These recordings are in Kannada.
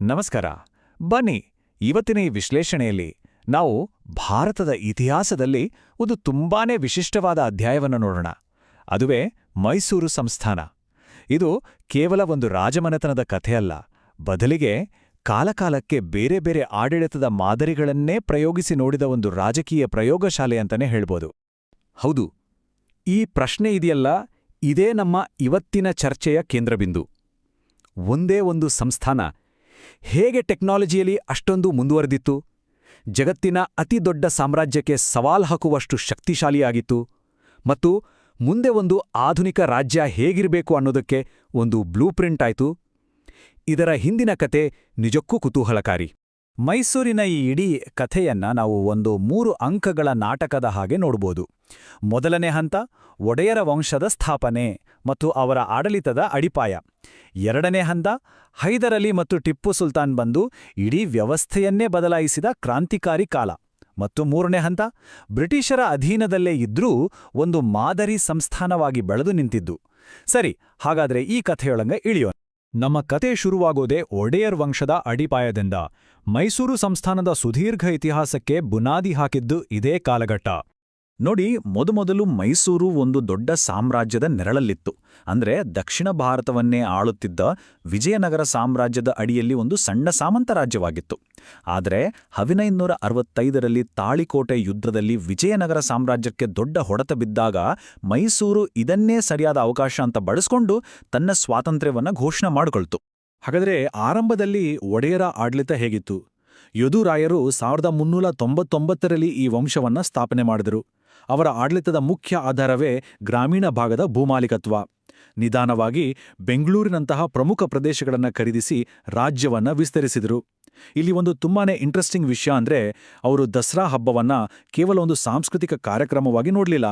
ನಮಸ್ಕಾರ. ಬನ್ನಿ, ಇವತ್ತಿನ ಈ ವಿಶ್ಲೇಷಣೆಯಲ್ಲಿ ನಾವು ಭಾರತದ ಇತಿಹಾಸದಲ್ಲಿ ಒಂದು ತುಂಬಾನೇ ವಿಶಿಷ್ಟವಾದ ಅಧ್ಯಾಯವನ್ನು ನೋಡೋಣ. ಅದುವೇ ಮೈಸೂರು ಸಂಸ್ಥಾನ. ಇದು ಕೇವಲ ಒಂದು ರಾಜಮನೆತನದ ಕಥೆಯಲ್ಲ. ಬದಲಿಗೆ ಕಾಲಕಾಲಕ್ಕೆ ಬೇರೆ ಬೇರೆ ಆಡಳಿತದ ಮಾದರಿಗಳನ್ನೇ ಪ್ರಯೋಗಿಸಿ ನೋಡಿದ ಒಂದು ರಾಜಕೀಯ ಪ್ರಯೋಗಶಾಲೆ ಅಂತಲೇ ಹೇಳ್ಬೋದು. ಹೌದು, ಈ ಪ್ರಶ್ನೆ ಇದೆಯಲ್ಲ, ಇದೇ ನಮ್ಮ ಇವತ್ತಿನ ಚರ್ಚೆಯ ಕೇಂದ್ರಬಿಂದು. ಒಂದೇ ಒಂದು ಸಂಸ್ಥಾನ ಹೇಗೆ ಟೆಕ್ನಾಲಜಿಯಲ್ಲಿ ಅಷ್ಟೊಂದು ಮುಂದುವರೆದಿತ್ತು? ಜಗತ್ತಿನ ಅತಿದೊಡ್ಡ ಸಾಮ್ರಾಜ್ಯಕ್ಕೆ ಸವಾಲ್ ಹಾಕುವಷ್ಟು ಶಕ್ತಿಶಾಲಿಯಾಗಿತ್ತು. ಮತ್ತು ಮುಂದೆ ಒಂದು ಆಧುನಿಕ ರಾಜ್ಯ ಹೇಗಿರಬೇಕು ಅನ್ನೋದಕ್ಕೆ ಒಂದು ಬ್ಲೂ ಪ್ರಿಂಟ್ ಆಯ್ತು. ಇದರ ಹಿಂದಿನ ಕತೆ ನಿಜಕ್ಕೂ ಕುತೂಹಲಕಾರಿ. ಮೈಸೂರಿನ ಈ ಇಡೀ ಕಥೆಯನ್ನ ನಾವು ಒಂದು ಮೂರು ಅಂಕಗಳ ನಾಟಕದ ಹಾಗೆ ನೋಡ್ಬೋದು. ಮೊದಲನೇ ಹಂತ, ಒಡೆಯರ ವಂಶದ ಸ್ಥಾಪನೆ ಮತ್ತು ಅವರ ಆಡಳಿತದ ಅಡಿಪಾಯ. ಎರಡನೇ ಹಂತ ಹೈದರಲಿ ಮತ್ತು ಟಿಪ್ಪು ಸುಲ್ತಾನ್ ಬಂದು ಇಡೀ ವ್ಯವಸ್ಥೆಯನ್ನೇ ಬದಲಾಯಿಸಿದ ಕ್ರಾಂತಿಕಾರಿ ಕಾಲ. ಮತ್ತು ಮೂರನೇ ಹಂತ, ಬ್ರಿಟಿಷರ ಅಧೀನದಲ್ಲೇ ಇದ್ರೂ ಒಂದು ಮಾದರಿ ಸಂಸ್ಥಾನವಾಗಿ ಬೆಳೆದು ನಿಂತಿದ್ದು. ಸರಿ, ಹಾಗಾದ್ರೆ ಈ ಕಥೆಯೊಳಗೆ ಇಳಿಯೋಣ. ನಮ್ಮ ಕತೆ ಶುರುವಾಗೋದೇ ಒಡೆಯರ್ ವಂಶದ ಅಡಿಪಾಯದಿಂದ. ಮೈಸೂರು ಸಂಸ್ಥಾನದ ಸುದೀರ್ಘ ಇತಿಹಾಸಕ್ಕೆ ಬುನಾದಿ ಹಾಕಿದ್ದು ಇದೇ ಕಾಲಘಟ್ಟ. ನೋಡಿ, ಮೊದಮೊದಲು ಮೈಸೂರು ಒಂದು ದೊಡ್ಡ ಸಾಮ್ರಾಜ್ಯದ ನೆರಳಲ್ಲಿತ್ತು. ಅಂದ್ರೆ ದಕ್ಷಿಣ ಭಾರತವನ್ನೇ ಆಳುತ್ತಿದ್ದ ವಿಜಯನಗರ ಸಾಮ್ರಾಜ್ಯದ ಅಡಿಯಲ್ಲಿ ಒಂದು ಸಣ್ಣ ಸಾಮಂತ ರಾಜ್ಯವಾಗಿತ್ತು. ಆದರೆ ಹದಿನೈದುನೂರ ಅರವತ್ತೈದರಲ್ಲಿ ತಾಳಿಕೋಟೆ ಯುದ್ಧದಲ್ಲಿ ವಿಜಯನಗರ ಸಾಮ್ರಾಜ್ಯಕ್ಕೆ ದೊಡ್ಡ ಹೊಡೆತ ಬಿದ್ದಾಗ ಮೈಸೂರು ಇದನ್ನೇ ಸರಿಯಾದ ಅವಕಾಶ ಅಂತ ಬಳಸ್ಕೊಂಡು ತನ್ನ ಸ್ವಾತಂತ್ರ್ಯವನ್ನ ಘೋಷಣೆ ಮಾಡಿಕೊಳ್ತು. ಹಾಗಾದ್ರೆ ಆರಂಭದಲ್ಲಿ ಒಡೆಯರ ಆಡಳಿತ ಹೇಗಿತ್ತು? ಯದುರಾಯರು ಸಾವಿರದ ಮುನ್ನೂರ ತೊಂಬತ್ತೊಂಬತ್ತರಲ್ಲಿ ಈ ವಂಶವನ್ನ ಸ್ಥಾಪನೆ ಮಾಡಿದರು. ಅವರ ಆಡಳಿತದ ಮುಖ್ಯ ಆಧಾರವೇ ಗ್ರಾಮೀಣ ಭಾಗದ ಭೂಮಾಲಿಕತ್ವ. ನಿಧಾನವಾಗಿ ಬೆಂಗಳೂರಿನಂತಹ ಪ್ರಮುಖ ಪ್ರದೇಶಗಳನ್ನು ಖರೀದಿಸಿ ರಾಜ್ಯವನ್ನ ವಿಸ್ತರಿಸಿದರು. ಇಲ್ಲಿ ಒಂದು ತುಂಬಾನೇ ಇಂಟ್ರೆಸ್ಟಿಂಗ್ ವಿಷಯ ಅಂದ್ರೆ ಅವರು ದಸರಾ ಹಬ್ಬವನ್ನ ಕೇವಲ ಒಂದು ಸಾಂಸ್ಕೃತಿಕ ಕಾರ್ಯಕ್ರಮವಾಗಿ ನೋಡಲಿಲ್ಲ.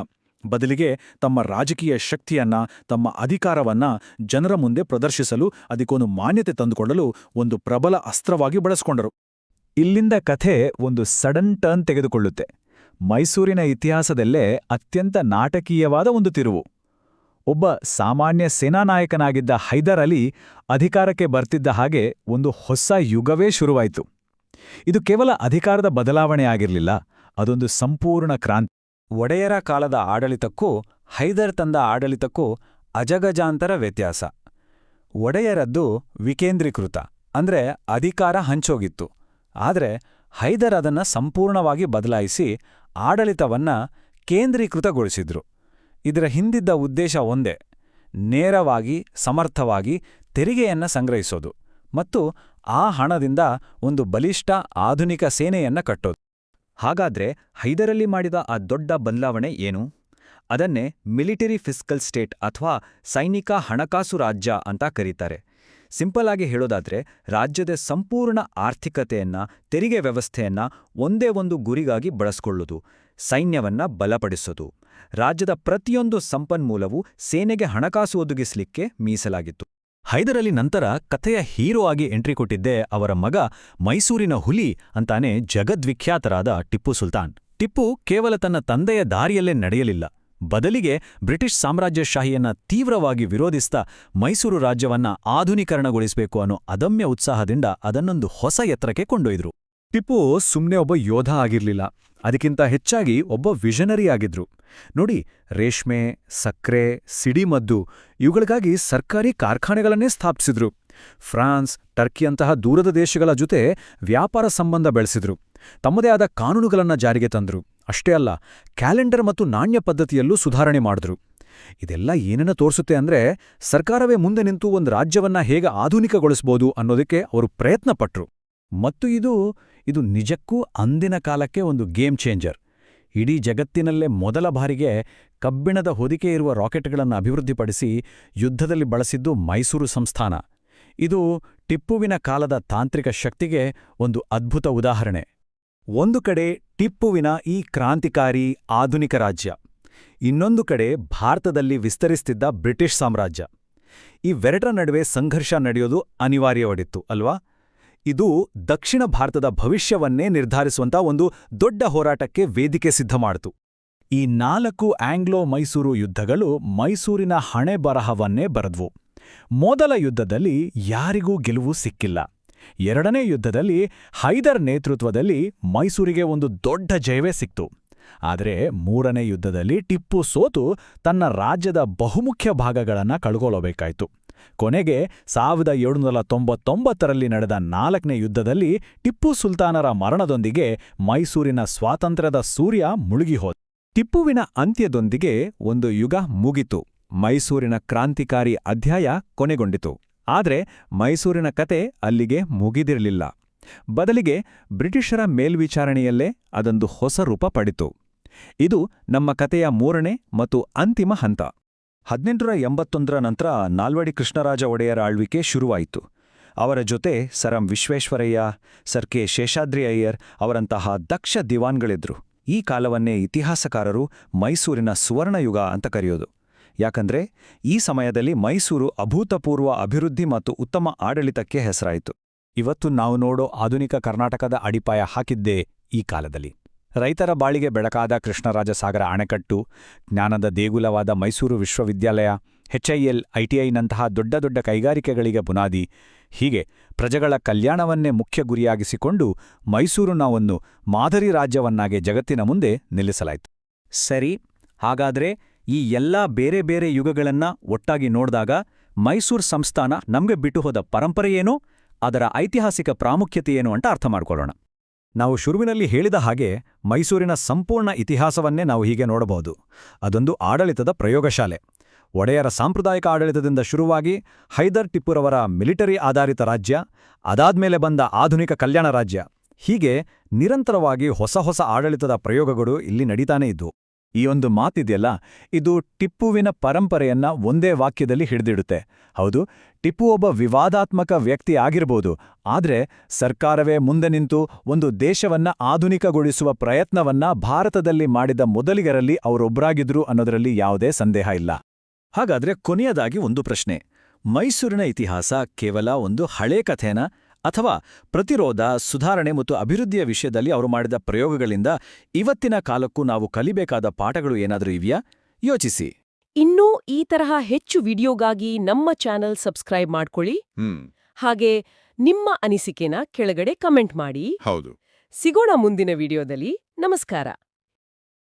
ಬದಲಿಗೆ ತಮ್ಮ ರಾಜಕೀಯ ಶಕ್ತಿಯನ್ನ, ತಮ್ಮ ಅಧಿಕಾರವನ್ನ ಜನರ ಮುಂದೆ ಪ್ರದರ್ಶಿಸಲು ಅದಕ್ಕೊಂದು ಮಾನ್ಯತೆ ತಂದುಕೊಳ್ಳಲು ಒಂದು ಪ್ರಬಲ ಅಸ್ತ್ರವಾಗಿ ಬಳಸಿಕೊಂಡರು. ಇಲ್ಲಿಂದ ಕಥೆ ಒಂದು ಸಡನ್ ಟರ್ನ್ ತೆಗೆದುಕೊಳ್ಳುತ್ತೆ. ಮೈಸೂರಿನ ಇತಿಹಾಸದಲ್ಲೇ ಅತ್ಯಂತ ನಾಟಕೀಯವಾದ ಒಂದು ತಿರುವು. ಒಬ್ಬ ಸಾಮಾನ್ಯ ಸೇನಾನಾಯಕನಾಗಿದ್ದ ಹೈದರ್ ಅಲಿ ಅಧಿಕಾರಕ್ಕೆ ಬರ್ತಿದ್ದ ಹಾಗೆ ಒಂದು ಹೊಸ ಯುಗವೇ ಶುರುವಾಯಿತು. ಇದು ಕೇವಲ ಅಧಿಕಾರದ ಬದಲಾವಣೆ ಆಗಿರಲಿಲ್ಲ, ಅದೊಂದು ಸಂಪೂರ್ಣ ಕ್ರಾಂತಿ. ಒಡೆಯರ ಕಾಲದ ಆಡಳಿತಕ್ಕೂ ಹೈದರ್ ತಂದ ಆಡಳಿತಕ್ಕೂ ಅಜಗಜಾಂತರ ವ್ಯತ್ಯಾಸ. ಒಡೆಯರದ್ದು ವಿಕೇಂದ್ರೀಕೃತ, ಅಂದ್ರೆ ಅಧಿಕಾರ ಹಂಚೋಗಿತ್ತು. ಆದರೆ ಹೈದರ್ ಅದನ್ನ ಸಂಪೂರ್ಣವಾಗಿ ಬದಲಾಯಿಸಿ ಆಡಳಿತವನ್ನ ಕೇಂದ್ರೀಕೃತಗೊಳಿಸಿದ್ರು. ಇದರ ಹಿಂದಿದ್ದ ಉದ್ದೇಶ ಒಂದೇ, ನೇರವಾಗಿ, ಸಮರ್ಥವಾಗಿ ತೆರಿಗೆಯನ್ನ ಸಂಗ್ರಹಿಸೋದು ಮತ್ತು ಆ ಹಣದಿಂದ ಒಂದು ಬಲಿಷ್ಠ ಆಧುನಿಕ ಸೇನೆಯನ್ನ ಕಟ್ಟೋದು. ಹಾಗಾದ್ರೆ ಹೈದರಲ್ಲಿ ಮಾಡಿದ ಆ ದೊಡ್ಡ ಬದಲಾವಣೆ ಏನು? ಅದನ್ನೇ ಮಿಲಿಟರಿ ಫಿಸ್ಕಲ್ ಸ್ಟೇಟ್ ಅಥವಾ ಸೈನಿಕ ಹಣಕಾಸು ರಾಜ್ಯ ಅಂತ ಕರೀತಾರೆ. ಸಿಂಪಲ್ ಆಗಿ ಹೇಳೋದಾದ್ರೆ, ರಾಜ್ಯದ ಸಂಪೂರ್ಣ ಆರ್ಥಿಕತೆಯನ್ನ, ತೆರಿಗೆ ವ್ಯವಸ್ಥೆಯನ್ನ ಒಂದೇ ಒಂದು ಗುರಿಗಾಗಿ ಬಳಸ್ಕೊಳ್ಳೋದು, ಸೈನ್ಯವನ್ನ ಬಲಪಡಿಸೋದು. ರಾಜ್ಯದ ಪ್ರತಿಯೊಂದು ಸಂಪನ್ಮೂಲವೂ ಸೇನೆಗೆ ಹಣಕಾಸು ಒದಗಿಸಲಿಕ್ಕೆ ಮೀಸಲಾಗಿತ್ತು. ಹೈದರಲಿ ನಂತರ ಕಥೆಯ ಹೀರೋ ಆಗಿ ಎಂಟ್ರಿ ಕೊಟ್ಟಿದ್ದೇ ಅವರ ಮಗ ಮೈಸೂರಿನ ಹುಲಿ ಅಂತಾನೆ ಜಗದ್ವಿಖ್ಯಾತರಾದ ಟಿಪ್ಪು ಸುಲ್ತಾನ್. ಟಿಪ್ಪು ಕೇವಲ ತನ್ನ ತಂದೆಯ ದಾರಿಯಲ್ಲೇ ನಡೆಯಲಿಲ್ಲ. ಬದಲಿಗೆ ಬ್ರಿಟಿಷ್ ಸಾಮ್ರಾಜ್ಯಶಾಹಿಯನ್ನ ತೀವ್ರವಾಗಿ ವಿರೋಧಿಸ್ತಾ ಮೈಸೂರು ರಾಜ್ಯವನ್ನ ಆಧುನೀಕರಣಗೊಳಿಸಬೇಕು ಅನ್ನೋ ಅದಮ್ಯ ಉತ್ಸಾಹದಿಂದ ಅದನ್ನೊಂದು ಹೊಸ ಎತ್ತರಕ್ಕೆ ಕೊಂಡೊಯ್ದರು. ಟಿಪ್ಪು ಸುಮ್ಮನೆ ಒಬ್ಬ ಯೋಧ ಆಗಿರಲಿಲ್ಲ. ಅದಕ್ಕಿಂತ ಹೆಚ್ಚಾಗಿ ಒಬ್ಬ ವಿಷನರಿ ಆಗಿದ್ರು. ನೋಡಿ, ರೇಷ್ಮೆ ಸಕ್ಕರೆ ಸಿಡಿಮದ್ದು ಇವುಗಳಿಗಾಗಿ ಸರ್ಕಾರಿ ಕಾರ್ಖಾನೆಗಳನ್ನೇ ಸ್ಥಾಪಿಸಿದ್ರು. ಫ್ರಾನ್ಸ್ ಟರ್ಕಿಯಂತಹ ದೂರದ ದೇಶಗಳ ಜೊತೆ ವ್ಯಾಪಾರ ಸಂಬಂಧ ಬೆಳೆಸಿದ್ರು. ತಮ್ಮದೇ ಆದ ಕಾನೂನುಗಳನ್ನ ಜಾರಿಗೆ ತಂದ್ರು. ಅಷ್ಟೇ ಅಲ್ಲ, ಕ್ಯಾಲೆಂಡರ್ ಮತ್ತು ನಾಣ್ಯ ಪದ್ಧತಿಯಲ್ಲೂ ಸುಧಾರಣೆ ಮಾಡಿದ್ರು. ಇದೆಲ್ಲ ಏನನ್ನ ತೋರಿಸುತ್ತೆ ಅಂದ್ರೆ, ಸರ್ಕಾರವೇ ಮುಂದೆ ನಿಂತು ಒಂದು ರಾಜ್ಯವನ್ನ ಹೇಗೆ ಆಧುನಿಕಗೊಳಿಸ್ಬೋದು ಅನ್ನೋದಕ್ಕೆ ಅವರು ಪ್ರಯತ್ನ ಪಟ್ರು ಮತ್ತು ಇದು ಇದು ನಿಜಕ್ಕೂ ಅಂದಿನ ಕಾಲಕ್ಕೆ ಒಂದು ಗೇಮ್ ಚೇಂಜರ್. ಇಡೀ ಜಗತ್ತಿನಲ್ಲೇ ಮೊದಲ ಬಾರಿಗೆ ಕಬ್ಬಿಣದ ಹೊದಿಕೆ ಇರುವ ರಾಕೆಟ್ಗಳನ್ನು ಅಭಿವೃದ್ಧಿಪಡಿಸಿ ಯುದ್ಧದಲ್ಲಿ ಬಳಸಿದ್ದು ಮೈಸೂರು ಸಂಸ್ಥಾನ. ಇದು ಟಿಪ್ಪುವಿನ ಕಾಲದ ತಾಂತ್ರಿಕ ಶಕ್ತಿಗೆ ಒಂದು ಅದ್ಭುತ ಉದಾಹರಣೆ. ಒಂದು ಕಡೆ ಟಿಪ್ಪುವಿನ ಈ ಕ್ರಾಂತಿಕಾರಿ ಆಧುನಿಕ ರಾಜ್ಯ. ಇನ್ನೊಂದು ಕಡೆ ಭಾರತದಲ್ಲಿ ವಿಸ್ತರಿಸ್ತಿದ್ದ ಬ್ರಿಟಿಷ್ ಸಾಮ್ರಾಜ್ಯ. ಇವೆರಡರ ನಡುವೆ ಸಂಘರ್ಷ ನಡೆಯೋದು ಅನಿವಾರ್ಯವಾಗಿತ್ತು ಅಲ್ವಾ? ಇದು ದಕ್ಷಿಣ ಭಾರತದ ಭವಿಷ್ಯವನ್ನೇ ನಿರ್ಧರಿಸುವಂಥ ಒಂದು ದೊಡ್ಡ ಹೋರಾಟಕ್ಕೆ ವೇದಿಕೆ ಸಿದ್ಧ ಮಾಡಿತು. ಈ ನಾಲ್ಕು ಆಂಗ್ಲೋ ಮೈಸೂರು ಯುದ್ಧಗಳು ಮೈಸೂರಿನ ಹಣೆ ಬರಹವನ್ನೇ ಬರೆದ್ವು. ಮೊದಲ ಯುದ್ಧದಲ್ಲಿ ಯಾರಿಗೂ ಗೆಲುವು ಸಿಕ್ಕಿಲ್ಲ. ಎರಡನೇ ಯುದ್ಧದಲ್ಲಿ ಹೈದರ್ ನೇತೃತ್ವದಲ್ಲಿ ಮೈಸೂರಿಗೆ ಒಂದು ದೊಡ್ಡ ಜಯವೇ ಸಿಕ್ತು. ಆದರೆ ಮೂರನೇ ಯುದ್ಧದಲ್ಲಿ ಟಿಪ್ಪು ಸೋತು ತನ್ನ ರಾಜ್ಯದ ಬಹುಮುಖ್ಯ ಭಾಗಗಳನ್ನು ಕಳ್ಕೊಳ್ಳಬೇಕಾಯಿತು. ಕೊನೆಗೆ ಸಾವಿರದ ಏಳುನೂರ ತೊಂಬತ್ತೊಂಬತ್ತರಲ್ಲಿ ನಡೆದ ನಾಲ್ಕನೇ ಯುದ್ಧದಲ್ಲಿ ಟಿಪ್ಪು ಸುಲ್ತಾನರ ಮರಣದೊಂದಿಗೆ ಮೈಸೂರಿನ ಸ್ವಾತಂತ್ರ್ಯದ ಸೂರ್ಯ ಮುಳುಗಿಹೋದ. ಟಿಪ್ಪುವಿನ ಅಂತ್ಯದೊಂದಿಗೆ ಒಂದು ಯುಗ ಮುಗಿತು. ಮೈಸೂರಿನ ಕ್ರಾಂತಿಕಾರಿ ಅಧ್ಯಾಯ ಕೊನೆಗೊಂಡಿತು. ಆದರೆ ಮೈಸೂರಿನ ಕತೆ ಅಲ್ಲಿಗೆ ಮುಗಿದಿರಲಿಲ್ಲ. ಬದಲಿಗೆ ಬ್ರಿಟಿಷರ ಮೇಲ್ವಿಚಾರಣೆಯಲ್ಲೇ ಅದೊಂದು ಹೊಸ ರೂಪ ಪಡಿತು. ಇದು ನಮ್ಮ ಕತೆಯ ಮೂರನೇ ಮತ್ತು ಅಂತಿಮ ಹಂತ. ಹದಿನೆಂಟುನೂರ ಎಂಬತ್ತೊಂದರ ನಂತರ ನಾಲ್ವಡಿ ಕೃಷ್ಣರಾಜ ಒಡೆಯರ ಆಳ್ವಿಕೆ ಶುರುವಾಯಿತು. ಅವರ ಜೊತೆ sir M Visvesvaraya, sir K Seshadri Iyer ಅವರಂತಹ ದಕ್ಷ ದಿವಾನ್ಗಳಿದ್ರು. ಈ ಕಾಲವನ್ನೇ ಇತಿಹಾಸಕಾರರು ಮೈಸೂರಿನ ಸುವರ್ಣಯುಗ ಅಂತ ಕರೆಯೋದು. ಯಾಕಂದ್ರೆ ಈ ಸಮಯದಲ್ಲಿ ಮೈಸೂರು ಅಭೂತಪೂರ್ವ ಅಭಿವೃದ್ಧಿ ಮತ್ತು ಉತ್ತಮ ಆಡಳಿತಕ್ಕೆ ಹೆಸರಾಯಿತು. ಇವತ್ತು ನಾವು ನೋಡೋ ಆಧುನಿಕ ಕರ್ನಾಟಕದ ಅಡಿಪಾಯ ಹಾಕಿದ್ದೇ ಈ ಕಾಲದಲ್ಲಿ. ರೈತರ ಬಾಳಿಗೆ ಬೆಳಕಾದ ಕೃಷ್ಣರಾಜ ಸಾಗರ ಅಣೆಕಟ್ಟು ಜ್ಞಾನದ ದೇಗುಲವಾದ ಮೈಸೂರು ವಿಶ್ವವಿದ್ಯಾಲಯ, ಎಚ್ಐಎಲ್, ಐಟಿಐನಂತಹ ದೊಡ್ಡ ದೊಡ್ಡ ಕೈಗಾರಿಕೆಗಳಿಗೆ ಬುನಾದಿ, ಹೀಗೆ ಪ್ರಜೆಗಳ ಕಲ್ಯಾಣವನ್ನೇ ಮುಖ್ಯ ಗುರಿಯಾಗಿಸಿಕೊಂಡು ಮೈಸೂರು ಒಂದು ಮಾದರಿ ರಾಜ್ಯವನ್ನಾಗಿ ಜಗತ್ತಿನ ಮುಂದೆ ನಿಲ್ಲಿಸಲಾಯಿತು. ಸರಿ, ಹಾಗಾದ್ರೆ ಈ ಎಲ್ಲಾ ಬೇರೆ ಬೇರೆ ಯುಗಗಳನ್ನ ಒಟ್ಟಾಗಿ ನೋಡಿದಾಗ ಮೈಸೂರು ಸಂಸ್ಥಾನ ನಮ್ಗೆ ಬಿಟ್ಟು ಹೋದ ಪರಂಪರೆಯೇನು ಅದರ ಐತಿಹಾಸಿಕ ಪ್ರಾಮುಖ್ಯತೆಯೇನು ಅಂತ ಅರ್ಥ ಮಾಡಿಕೊಳ್ಳೋಣ. ನಾವು ಶುರುವಿನಲ್ಲಿ ಹೇಳಿದ ಹಾಗೆ ಮೈಸೂರಿನ ಸಂಪೂರ್ಣ ಇತಿಹಾಸವನ್ನೇ ನಾವು ಹೀಗೆ ನೋಡಬಹುದು. ಅದೊಂದು ಆಡಳಿತದ ಪ್ರಯೋಗಶಾಲೆ. ಒಡೆಯರ ಸಾಂಪ್ರದಾಯಿಕ ಆಡಳಿತದಿಂದ ಶುರುವಾಗಿ ಹೈದರ್ ಟಿಪ್ಪುರವರ ಮಿಲಿಟರಿ ಆಧಾರಿತ ರಾಜ್ಯ, ಅದಾದ್ಮೇಲೆ ಬಂದ ಆಧುನಿಕ ಕಲ್ಯಾಣ ರಾಜ್ಯ. ಹೀಗೆ ನಿರಂತರವಾಗಿ ಹೊಸ ಹೊಸ ಆಡಳಿತದ ಪ್ರಯೋಗಗಳು ಇಲ್ಲಿ ನಡೀತಾನೇ ಇದ್ವು. ಈ ಒಂದು ಮಾತಿದೆಯಲ್ಲ? ಇದು ಟಿಪ್ಪುವಿನ ಪರಂಪರೆಯನ್ನ ಒಂದೇ ವಾಕ್ಯದಲ್ಲಿ ಹಿಡಿದಿಡುತ್ತೆ. ಹೌದು, ಟಿಪ್ಪು ಒಬ್ಬ ವಿವಾದಾತ್ಮಕ ವ್ಯಕ್ತಿ ಆಗಿರ್ಬೋದು. ಆದರೆ ಸರ್ಕಾರವೇ ಮುಂದೆ ನಿಂತು ಒಂದು ದೇಶವನ್ನ ಆಧುನಿಕಗೊಳಿಸುವ ಪ್ರಯತ್ನವನ್ನ ಭಾರತದಲ್ಲಿ ಮಾಡಿದ ಮೊದಲಿಗರಲ್ಲಿ ಅವರೊಬ್ಬರಾಗಿದ್ರು ಅನ್ನೋದರಲ್ಲಿ ಯಾವುದೇ ಸಂದೇಹ ಇಲ್ಲ. ಹಾಗಾದ್ರೆ ಕೊನೆಯದಾಗಿ ಒಂದು ಪ್ರಶ್ನೆ. ಮೈಸೂರಿನ ಇತಿಹಾಸ ಕೇವಲ ಒಂದು ಹಳೇ ಕಥೆನ? ಅಥವಾ ಪ್ರತಿರೋಧ ಸುಧಾರಣೆ ಮತ್ತು ಅಭಿವೃದ್ಧಿಯ ವಿಷಯದಲ್ಲಿ ಅವರು ಮಾಡಿದ ಪ್ರಯೋಗಗಳಿಂದ ಇವತ್ತಿನ ಕಾಲಕ್ಕೂ ನಾವು ಕಲಿಬೇಕಾದ ಪಾಠಗಳು ಏನಾದರೂ ಇವೆಯಾ? ಯೋಚಿಸಿ. ಇನ್ನೂ ಈ ತರಹ ಹೆಚ್ಚು ವಿಡಿಯೋಗಾಗಿ ನಮ್ಮ ಚಾನೆಲ್ ಸಬ್ಸ್ಕ್ರೈಬ್ ಮಾಡ್ಕೊಳ್ಳಿ. ಹಾಗೆ ನಿಮ್ಮ ಅನಿಸಿಕೆನ ಕೆಳಗಡೆ ಕಮೆಂಟ್ ಮಾಡಿ. ಹೌದು. ಸಿಗೋಣ ಮುಂದಿನ ವಿಡಿಯೋದಲ್ಲಿ. ನಮಸ್ಕಾರ.